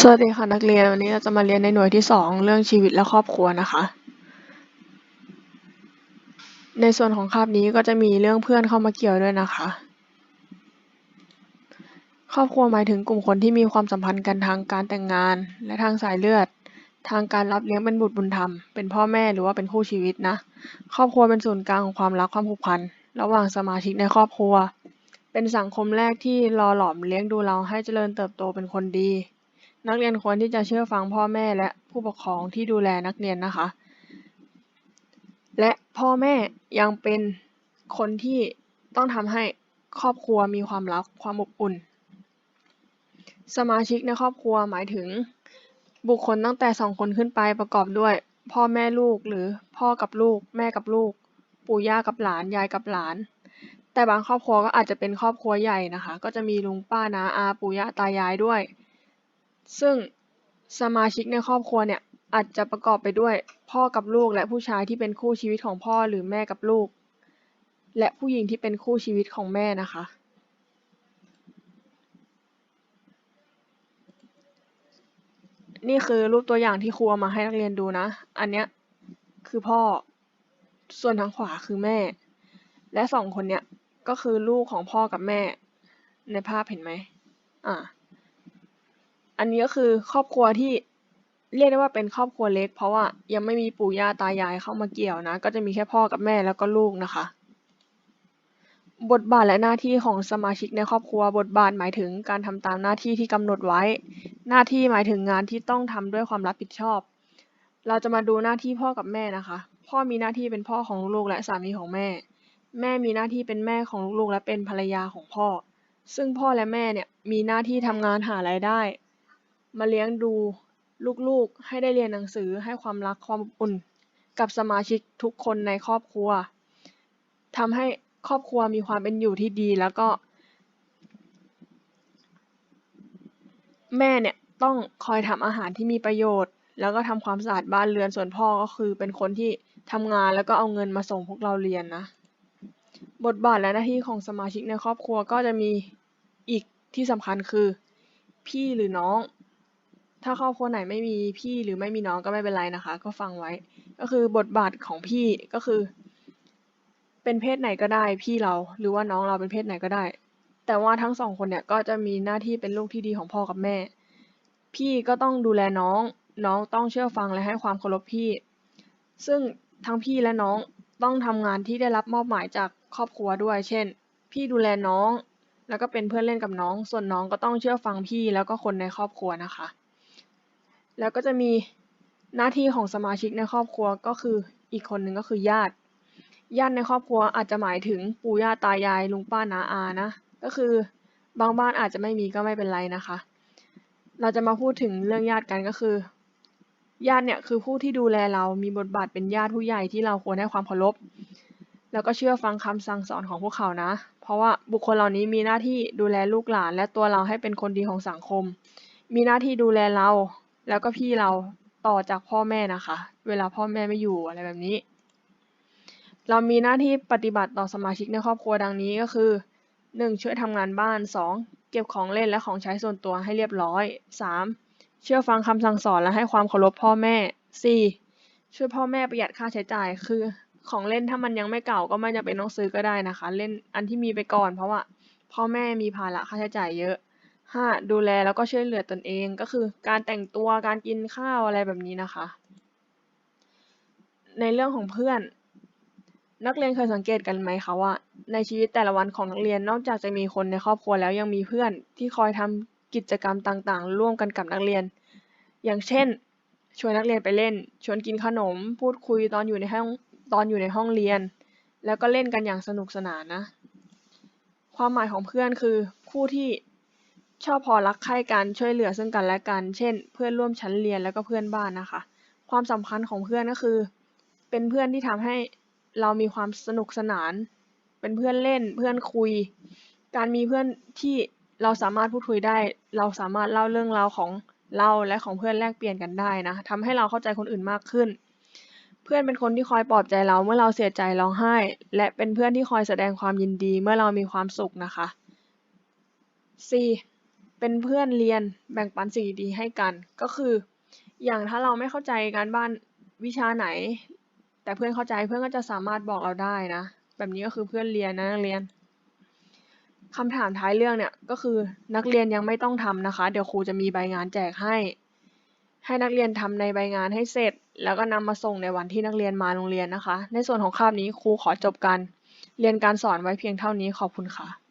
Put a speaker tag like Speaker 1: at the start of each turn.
Speaker 1: สวัสดีค่ะนักเรียนวันนี้เราจะมาเรียนในหน่วยที่สองเรื่องชีวิตและครอบครัวนะคะ ในส่วนของคาบนี้ก็จะมีเรื่องเพื่อนเข้ามาเกี่ยวด้วยนะคะ ครอบครัวหมายถึงกลุ่มคนที่มีความสัมพันธ์กันทางการแต่งงาน และทางสายเลือด ทางการรับเลี้ยงเป็นบุตรบุญธรรม เป็นพ่อแม่หรือว่าเป็นคู่ชีวิตนะครอบครัวเป็นศูนย์กลางของความรักความผูกพันระหว่างสมาชิกในครอบครัว เป็นสังคมแรกที่หล่อหลอมเลี้ยงดูเราให้เจริญเติบโตเป็นคนดี นักเรียนควรที่จะเชื่อฟังพ่อแม่และผู้ปกครองที่ดูแลนักเรียนนะคะ และพ่อแม่ยังเป็นคนที่ต้องทำให้ครอบครัวมีความรักความอบอุ่น สมาชิกในครอบครัวหมายถึง บุคคลตั้งแต่สองคนขึ้นไปประกอบด้วย พ่อแม่ลูกหรือพ่อกับลูก แม่กับลูก ปู่ย่ากับหลานยายกับหลาน แต่บางครอบครัวก็อาจจะเป็นครอบครัวใหญ่นะคะ ก็จะมีลุงป้าน้าอาปู่ย่าตายายด้วย ซึ่งสมาชิกในครอบครัวเนี่ยอาจจะประกอบไปด้วย พ่อกับลูกและผู้ชายที่เป็นคู่ชีวิตของพ่อหรือแม่กับลูก และผู้หญิงที่เป็นคู่ชีวิตของแม่นะคะ นี่คือรูปตัวอย่างที่ครูเอามาให้นักเรียนดูนะ อันเนี้ยคือพ่อ ส่วนทางขวาคือแม่ และสองคนเนี้ยก็คือลูกของพ่อกับแม่ ในภาพเห็นไหมอ่า อันนี้ก็คือครอบครัวที่เรียกได้ว่าเป็นครอบครัวเล็ก เพราะว่ายังไม่มีปู่ย่าตายายเข้ามาเกี่ยวนะ ก็จะมีแค่พ่อกับแม่แล้วก็ลูกนะคะ บทบาทและหน้าที่ของสมาชิกในครอบครัว บทบาทหมายถึงการทำตามหน้าที่ที่กำหนดไว้ หน้าที่หมายถึงงานที่ต้องทำด้วยความรับผิดชอบ เราจะมาดูหน้าที่พ่อกับแม่นะคะ พ่อมีหน้าที่เป็นพ่อของลูกและสามีของแม่ แม่มีหน้าที่เป็นแม่ของลูกๆและเป็นภรรยาของพ่อ ซึ่งพ่อและแม่เนี่ยมีหน้าที่ทำงานหารายได้ มาเลี้ยงดูลูกๆ ให้ได้เรียนหนังสือ ให้ความรัก ความอบอุ่น กับสมาชิกทุกคนในครอบครัว ทำให้ครอบครัวมีความเป็นอยู่ที่ดี แล้วก็ แม่เนี่ยต้องคอยทำอาหารที่มีประโยชน์ แล้วก็ทำความสะอาดบ้านเรือน ส่วนพ่อก็คือเป็นคนที่ทำงานแล้วก็เอาเงินมาส่งพวกเราเรียนนะ บทบาทและหน้าที่ของสมาชิกในครอบครัวก็จะมีอีกที่สำคัญคือ พี่หรือน้อง ถ้าครอบครัวไหนไม่มีพี่หรือไม่มีน้องก็ไม่เป็นไรนะคะ ก็ฟังไว้ ก็คือบทบาทของพี่ก็คือ เป็นเพศไหนก็ได้พี่เรา หรือว่าน้องเราเป็นเพศไหนก็ได้ แต่ว่าทั้งสองคนเนี่ยก็จะมีหน้าที่เป็นลูกที่ดีของพ่อกับแม่ พี่ก็ต้องดูแลน้อง น้องต้องเชื่อฟังและให้ความเคารพพี่ ซึ่งทั้งพี่และน้องต้องทำงานที่ได้รับมอบหมายจากครอบครัวด้วย เช่น พี่ดูแลน้อง แล้วก็เป็นเพื่อนเล่นกับน้อง ส่วนน้องก็ต้องเชื่อฟังพี่แล้วก็คนในครอบครัวนะคะ แล้วก็จะมีหน้าที่ของสมาชิกในครอบครัวก็คืออีกคนหนึ่งก็คือญาติ ญาติในครอบครัวอาจจะหมายถึงปู่ย่าตายายลุงป้าน้าอานะก็คือบางบ้านอาจจะไม่มีก็ไม่เป็นไรนะคะ เราจะมาพูดถึงเรื่องญาติกันก็คือ ญาติเนี่ยคือผู้ที่ดูแลเรามีบทบาทเป็นญาติผู้ใหญ่ที่เราควรให้ความเคารพแล้วก็เชื่อฟังคำสั่งสอนของพวกเขานะ เพราะว่าบุคคลเหล่านี้มีหน้าที่ดูแลลูกหลาน และตัวเราให้เป็นคนดีของสังคม มีหน้าที่ดูแลเรา แล้วก็พี่เราต่อจากพ่อแม่นะคะ เวลาพ่อแม่ไม่อยู่อะไรแบบนี้ เรามีหน้าที่ปฏิบัติต่อสมาชิกในครอบครัวดังนี้ก็คือ 1. ช่วยทำงานบ้าน 2. เก็บของเล่นและของใช้ส่วนตัวให้เรียบร้อย 3. เชื่อฟังคำสั่งสอนและให้ความเคารพพ่อแม่ 4. ช่วยพ่อแม่ประหยัดค่าใช้จ่ายคือของเล่นถ้ามันยังไม่เก่าก็ไม่จำเป็นต้องซื้อก็ได้นะคะ เล่นอันที่มีไปก่อนเพราะว่าพ่อแม่มีภาระค่าใช้จ่ายเยอะ 5. ดูแลแล้วก็ช่วยเหลือตนเองก็คือการแต่งตัวการกินข้าวอะไรแบบนี้นะคะ ในเรื่องของเพื่อนนักเรียนเคยสังเกตกันไหมคะว่า ในชีวิตแต่ละวันของนักเรียนนอกจากจะมีคนในครอบครัวแล้วยังมีเพื่อนที่คอยทำกิจกรรมต่างๆ ร่วมกันกับนักเรียน อย่างเช่น ชวนนักเรียนไปเล่น ชวนกินขนม พูดคุยตอนอยู่ในห้องตอนอยู่ในห้องเรียน แล้วก็เล่นกันอย่างสนุกสนานนะ ความหมายของเพื่อนคือ คู่ที่ ชอบพอรักใคร่กันช่วยเหลือซึ่งกันและกัน เช่น เพื่อนร่วมชั้นเรียนแล้วก็เพื่อนบ้านนะคะ ความสำคัญของเพื่อนก็คือ เป็นเพื่อนที่ทำให้เรามีความสนุกสนาน เป็นเพื่อนเล่น เพื่อนคุย การมีเพื่อนที่เราสามารถพูดคุยได้ เราสามารถเล่าเรื่องราวของเราและของเพื่อนแลกเปลี่ยนกันได้นะทำให้เราเข้าใจคนอื่นมากขึ้น เพื่อนเป็นคนที่คอยปลอบใจเราเมื่อเราเสียใจร้องไห้ และเป็นเพื่อนที่คอยแสดงความยินดีเมื่อเรามีความสุขนะคะ 4. เป็นเพื่อนเรียนแบ่งปันสิ่งดีๆให้กัน ก็คือ อย่างถ้าเราไม่เข้าใจการบ้านวิชาไหน แต่เพื่อนเข้าใจเพื่อนก็จะสามารถบอกเราได้นะ แบบนี้ก็คือเพื่อนเรียนนะนักเรียนคำถามท้ายเรื่องเนี่ยก็คือนักเรียนยังไม่ต้องทำนะคะ เดี๋ยวครูจะมีใบงานแจกให้ ให้นักเรียนทำในใบงานให้เสร็จ แล้วก็นำมาส่งในวันที่นักเรียนมาโรงเรียนนะคะ ในส่วนของคาบนี้ครูขอจบการเรียนการสอนไว้เพียงเท่านี้ขอบคุณค่ะ